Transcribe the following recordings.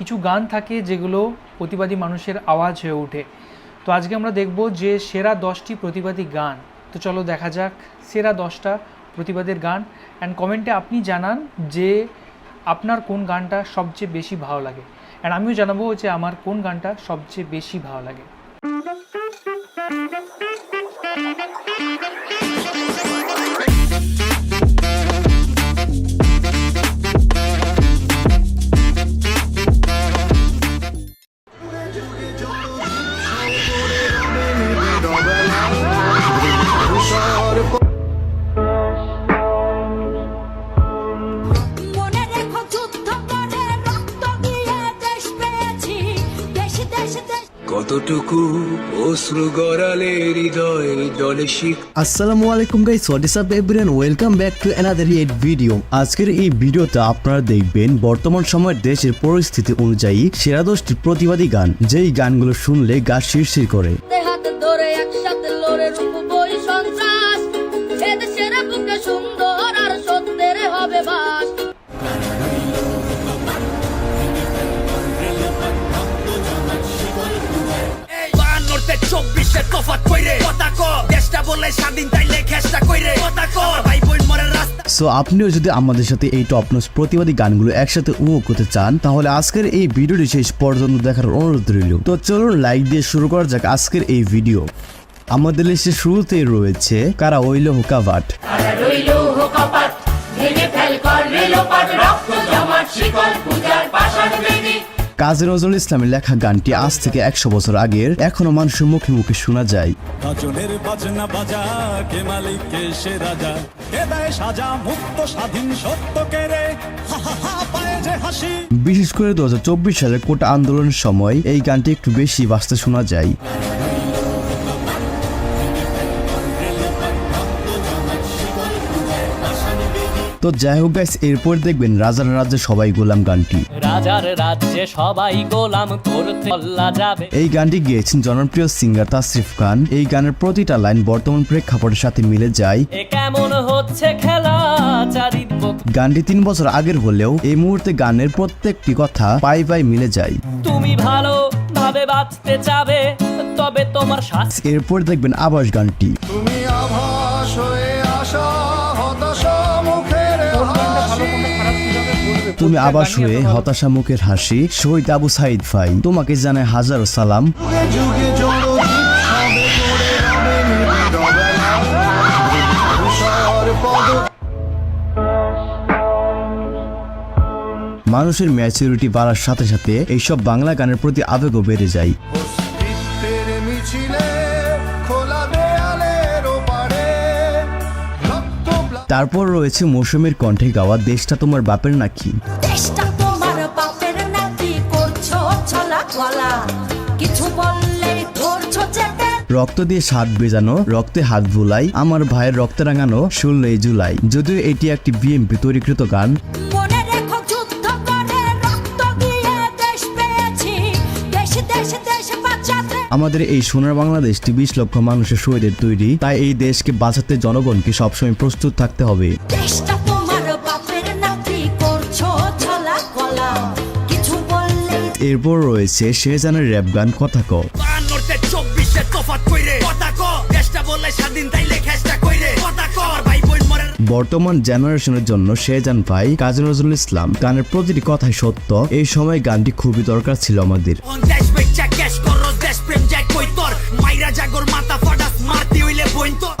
কিছু গান থাকে যেগুলো প্রতিবাদী মানুষের আওয়াজ হয়ে ওঠে। তো আজকে আমরা দেখব যে সেরা দশটি প্রতিবাদী গান। তো চলো দেখা যাক সেরা দশটা প্রতিবাদের গান। অ্যান্ড কমেন্টে আপনি জানান যে আপনার কোন গানটা সবচেয়ে বেশি ভালো লাগে। অ্যান্ড আমিও জানাব যে আমার কোন গানটা সবচেয়ে বেশি ভালো লাগে। কতটুকু অশ্রু গড়ালে হৃদয় জলে শিখ আসসালামু আলাইকুম guys what is up everyone welcome back to another eat video আজকের এই ভিডিওতে আপনারা দেখবেন বর্তমান সময়ের দেশের পরিস্থিতি অনুযায়ী সেরা দশটি প্রতিবাদী গান। যেই গানগুলো শুনলে গা শিরশির করে। হাতে হাতে ধরে একসাথে লড়ে রূপ বই সন্ত্রাস। এদেশের বুকে সুন্দর আর সত্যের হবে বাস। স্বাধীন তাইলে খেসটা কইরে কথা ক ভাই বোন মরে রাস্তা। সো আপনিও যদি আমাদের সাথে এই টপ নোস প্রতিবাদী গানগুলো একসাথে উপভোগ করতে চান তাহলে আজকের এই ভিডিওটি শেষ পর্যন্ত দেখার অনুরোধ রইল। তো চলুন লাইক দিয়ে শুরু করা যাক আজকের এই ভিডিও। আমাদের লিস্টের শুরুতেই রয়েছে কারা ওইল হুকাভাট ভেঙে ফেল কর রেলোপাট রক্ত জমাট শিকল পূজার পাষাণ বেদি কাজী নজরুল ইসলামের লেখা গানটি আজ থেকে একশো বছর আগের। এখনও মানুষের মুখে মুখে শোনা যায়। গাজনের বাজনা বাজা কে মালিক কে সে রাজা? কে দেয় সাজা মুক্ত স্বাধীন সত্য কে রে? হা হা হা পায়ে যে হাসি। বিশেষ করে দু হাজার চব্বিশ সালের কোটা আন্দোলনের সময় এই গানটি একটু বেশি বাঁচতে শোনা যায়। তো যাই হোক গাইস এরপর দেখবেন রাজার রাজ্যে সবাই গোলাম গানটি। রাজার রাজ্যে সবাই গোলাম করতে বল্লা যাবে। এই গানটি গেয়েছেন জনপ্রিয় সিঙ্গার তাসরিফ খান। এই গানের প্রতিটা লাইন বর্তমান প্রেক্ষাপটের সাথে মিলে যায়। এ কেমন হচ্ছে খেলা গানটি তিন বছর আগের হলেও এই মুহূর্তে গানের প্রত্যেকটি কথা পাই পাই মিলে যায়। তুমি ভালো ভাবে বাঁচতে চাবে তবে তোমার এরপর দেখবেন আবাস গানটি। তুমি তুমি আবাস হয়ে হতাশা মুখের হাসি শহীদ আবু সাইদ ভাই তোমাকে জানায় হাজারো সালাম। মানুষের ম্যাচুরিটি বাড়ার সাথে সাথে এইসব বাংলা গানের প্রতি আবেগও বেড়ে যায়। তারপর রয়েছে মৌসুমের কণ্ঠে গাওয়া দেশটা তোমার বাপের নাকি? দেশটা তোমার বাপের নাতি করছ ছলা গলা কিছু বললেই ধরছো চেপে রক্ত দিয়ে স্বাদ বেজানো রক্তে হাত ভুলাই আমার ভাইয়ের রক্তে রাঙানো ষোলোই জুলাই। যদিও এটি একটি বিএমপি তৈরিকৃত গান। আমাদের এই সোনার বাংলাদেশটি বিশ লক্ষ মানুষের শহীদের তৈরি। তাই এই দেশকে বাঁচাতে জনগণকে সবসময় প্রস্তুত থাকতে হবে। এরপর রয়েছে শেহজানের র্যাপ গান কথা ক চব্বিশে তফাত কইরে। কথা ক দেশটা বলে স্বাধীন তাইলে খেসটা কইরে। কথা ক ভাই বোন মরে বর্তমান জেনারেশনের জন্য শেহজান ভাই কাজী নজরুল ইসলাম গানের প্রতিটি কথাই সত্য। এই সময় গানটি খুবই দরকার ছিল আমাদের।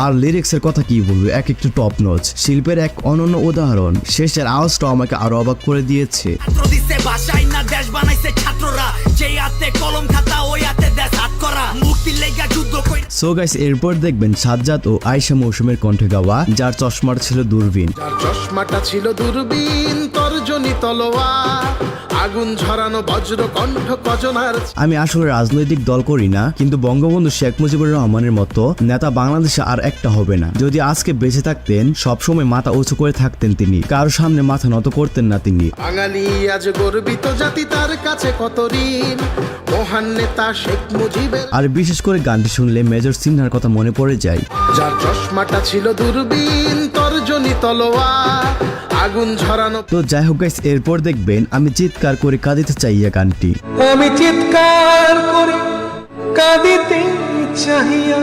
আর লিরিক্সের কথা কি বলব? এক একটু টপ নোচ শিল্পের এক অনন্য উদাহরণ। শেষের আওয়াজটাও আমাকে আরও অবাক করে দিয়েছে। ছাত্র না দেশ বানাইছে ছাত্ররা। যেই হাতে কলম খাতা ওই হাতে দেশ হাত করা। মুক্তির লেগা যুদ্ধ কই সো গাইস এরপর দেখবেন সাজ্জাদ ও আয়শা মৌসুমের কণ্ঠে গাওয়া যার চশমার ছিল দূরবীন। যার চশমাটা ছিল দূরবীন তর্জনী তলোয়ার। আগুন ঝরানো বজ্র কণ্ঠ কজনার আমি আসলে রাজনৈতিক দল করি না কিন্তু বঙ্গবন্ধু শেখ মুজিবুর রহমানের মতো নেতা বাংলাদেশে আর একটা হবে না। যদি আজকে বেঁচে থাকতেন সবসময় মাথা উঁচু করে থাকতেন তিনি। কারও সামনে মাথা নত করতেন না তিনি। বাঙালি আজ গর্বিত জাতি তার কাছে কত ঋণ? মহান নেতা শেখ মুজিবের আর বিশেষ করে গানটি শুনলে মেজর সিনহার কথা মনে পড়ে যায়। যার চশমাটা ছিল দূরবীন তর্জনী তলোয়ার আগুন ঝরানো তো যাই হোক গাইস এরপর দেখবেন আমি চিৎকার চিৎকার করে কাঁদিতে চাইয়া গানটি। আমি চিৎকার করে কাঁদিতে চাহিয়া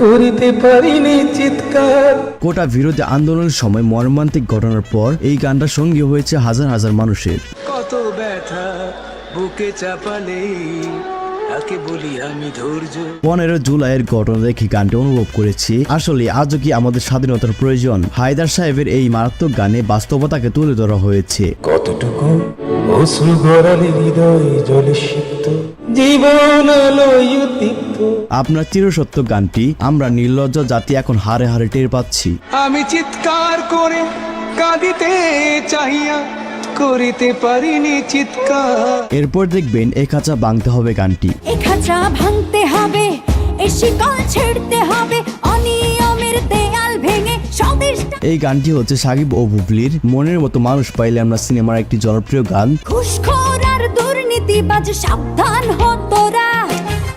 করিতে পারিনি চিৎকার। কোটা বিরোধী আন্দোলনের সময় মর্মান্তিক ঘটনার পর এই গানটা সঙ্গী হয়েছে হাজার হাজার মানুষের। কত ব্যথা বুকে চাপালে তাকে বলি আমি ধৈর্য? পনেরো জুলাইয়ের ঘটনা দেখে গানটি অনুভব করেছি। আসলে আজও কি আমাদের স্বাধীনতার প্রয়োজন? হায়দার সাহেবের এই মারাত্মক গানে বাস্তবতাকে তুলে ধরা হয়েছে। কতটুকু অশ্রু গড়ালে হৃদয় জলে সিক্ত জীবন আলোয় আপনার চিরসত্য গানটি আমরা নির্লজ্জ জাতি এখন হারে হারে টের পাচ্ছি। আমি চিৎকার করে কাঁদিতে চাহিয়া করিতে পারিনি চিৎকার। এরপর দেখবেন এ খাঁচা বাংতে হবে গানটি। এ খাঁচা ভাঙতে হবে এ শিকল ছেড়তে হবে অনিয়মের দেয়াল এই গানটি হচ্ছে সাকিব ও বুবলির মনের মতো মানুষ পাইলে আমরা সিনেমার একটি জনপ্রিয় গান। ঘুষখোর আর দুর্নীতিবাজ সাবধান হ তোরা।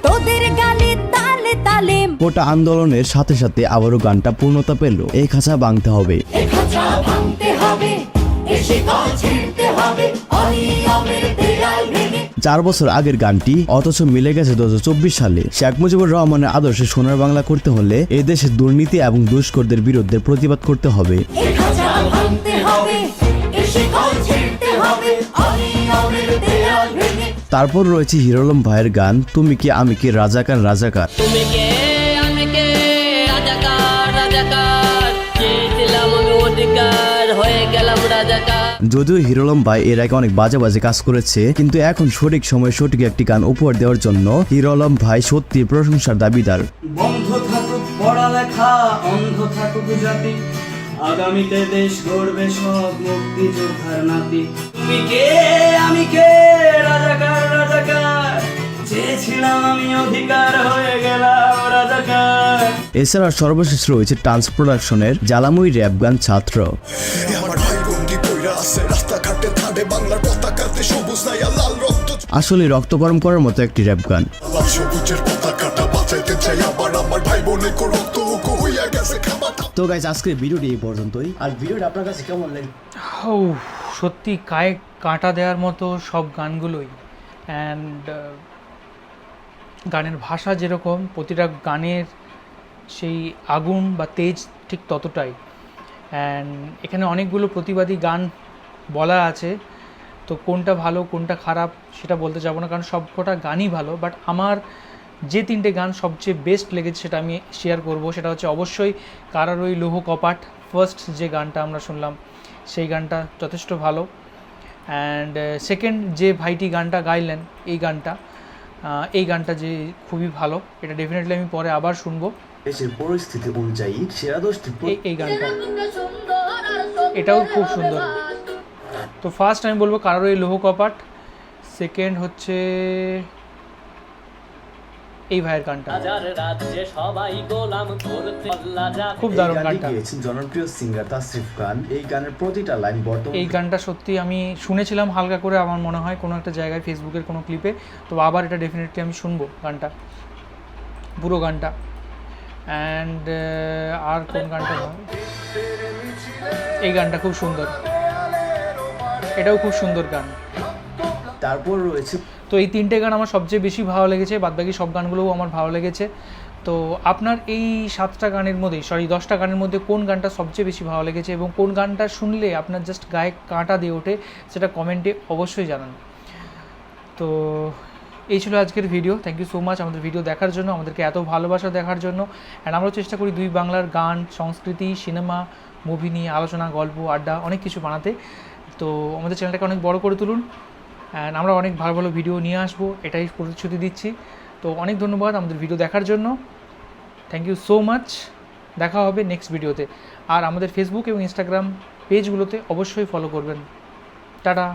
তোদের গালে তালে তালে কোটা আন্দোলনের সাথে সাথে আবারও গানটা পূর্ণতা পেল। এই খাঁচা বাংতে হবে। ভাঙতে হবে হবে চার বছর আগের গানটি অথচ মিলে গেছে দু হাজার চব্বিশ সালে। শেখ মুজিবুর রহমানের আদর্শে সোনার বাংলা করতে হলে এদেশে দুর্নীতি এবং দুষ্করদের বিরুদ্ধে প্রতিবাদ করতে হবে। তারপর রয়েছে হিরোলম ভাইয়ের গান তুমি কি আমি কি রাজাকার রাজাকার তুমি কে আমি কে রাজাকার রাজাকার চেয়েছিলাম আমি অধিকার রাজাকার যদিও হিরোলম ভাই এর আগে অনেক বাজে বাজে কাজ করেছে কিন্তু এখন সঠিক সময়ে সঠিক একটি গান উপহার দেওয়ার জন্য হিরোলম ভাই সত্যি প্রশংসার দাবিদার। বন্ধ থাকুক পড়ালেখা অন্ধ থাকুক জাতি। আগামীতে দেশ গড়বে সব মুক্তিযোদ্ধার নাতি। তুমি কে? আমি কে? রাজাকার রাজাকার। চেয়েছিলাম আমি অধিকার হয়ে গেলাম রাজাকার। এছাড়া সর্বশেষ রয়েছে টান্স প্রোডাকশনের জ্বালাময়ী র্যাপ গান ছাত্র। আছে রাস্তাঘাটে ধারে বাংলার পতাকাতে সবুজ নাই আর লাল রক্ত আসলে রক্ত গরম করার মতো একটি র্যাপ গান। লাল সবুজের পতাকাটা বাঁচাইতে চাই আবার আমার ভাই বোনের কো রক্ত উকো হইয়া গেছে খাবার তো গাইজ আজকের ভিডিওটি এই পর্যন্তই। আর ভিডিওটা আপনার কাছে কেমন লাগে? ও সত্যি গায়ে কাঁটা দেওয়ার মতো সব গানগুলোই। অ্যান্ড গানের ভাষা যেরকম প্রতিটা গানের সেই আগুন বা তেজ ঠিক ততটাই। অ্যান্ড এখানে অনেকগুলো প্রতিবাদী গান বলা আছে। তো কোনটা ভালো কোনটা খারাপ সেটা বলতে যাব না কারণ সবকটা গানই ভালো। বাট আমার যে তিনটে গান সবচেয়ে বেস্ট লেগেছে সেটা আমি শেয়ার করব সেটা হচ্ছে অবশ্যই কারার ওই লোহ কপাট ফার্স্ট যে গানটা আমরা শুনলাম সেই গানটা যথেষ্ট ভালো। অ্যান্ড সেকেন্ড যে ভাইটি গানটা গাইলেন এই গানটা এই গানটা যে খুবই ভালো এটা ডেফিনেটলি আমি পরে আবার শুনব। দেশের পরিস্থিতি অনুযায়ী সেরা দশটি এই গানটা। এটাও খুব সুন্দর। তো ফার্স্ট আমি বলব কারোর এই লৌহ কপাট সেকেন্ড হচ্ছে এই ভাইয়ের গানটা। খুব দারুণ গানটা জনপ্রিয় সিঙ্গার তাসরিফ খান। এই গানের প্রতিটা লাইন বর্তমান এই গানটা সত্যি আমি শুনেছিলাম হালকা করে আমার মনে হয় কোনো একটা জায়গায় ফেসবুকের কোনো ক্লিপে তো আবার এটা ডেফিনেটলি আমি শুনব গানটা পুরো গানটা। অ্যান্ড আর কোন গানটা? এই গানটা খুব সুন্দর। এটাও খুব সুন্দর গান। তারপর রয়েছে তো এই তিনটে গান আমার সবচেয়ে বেশি ভালো লেগেছে বাদবাকি সব গানগুলোও আমার ভালো লেগেছে। তো আপনার এই সাতটা গানের মধ্যে সরি দশটা গানের মধ্যে কোন গানটা সবচেয়ে বেশি ভালো লেগেছে এবং কোন গানটা শুনলে আপনার জাস্ট গায়ে কাঁটা দিয়ে ওঠে সেটা কমেন্টে অবশ্যই জানান। তো এই ছিল আজকের video thank you so much আমাদের ভিডিও দেখার জন্য আমাদেরকে এত ভালোবাসা দেখার জন্য। অ্যান্ড আমরাও চেষ্টা করি দুই বাংলার গান সংস্কৃতি সিনেমা মুভি নিয়ে আলোচনা গল্প আড্ডা অনেক কিছু বানাতে। তো আমাদের চ্যানেলটাকে অনেক বড় করে তুলুন। অ্যান্ড আমরা অনেক ভালো ভালো ভিডিও নিয়ে আসব, এটাই প্রতিশ্রুতি দিচ্ছি। তো অনেক ধন্যবাদ আমাদের ভিডিও দেখার জন্য। থ্যাংক ইউ সো মাচ দেখা হবে নেক্সট ভিডিওতে আর আমাদের ফেসবুক এবং ইনস্টাগ্রাম পেজগুলোতে অবশ্যই ফলো করবেন। টাটা।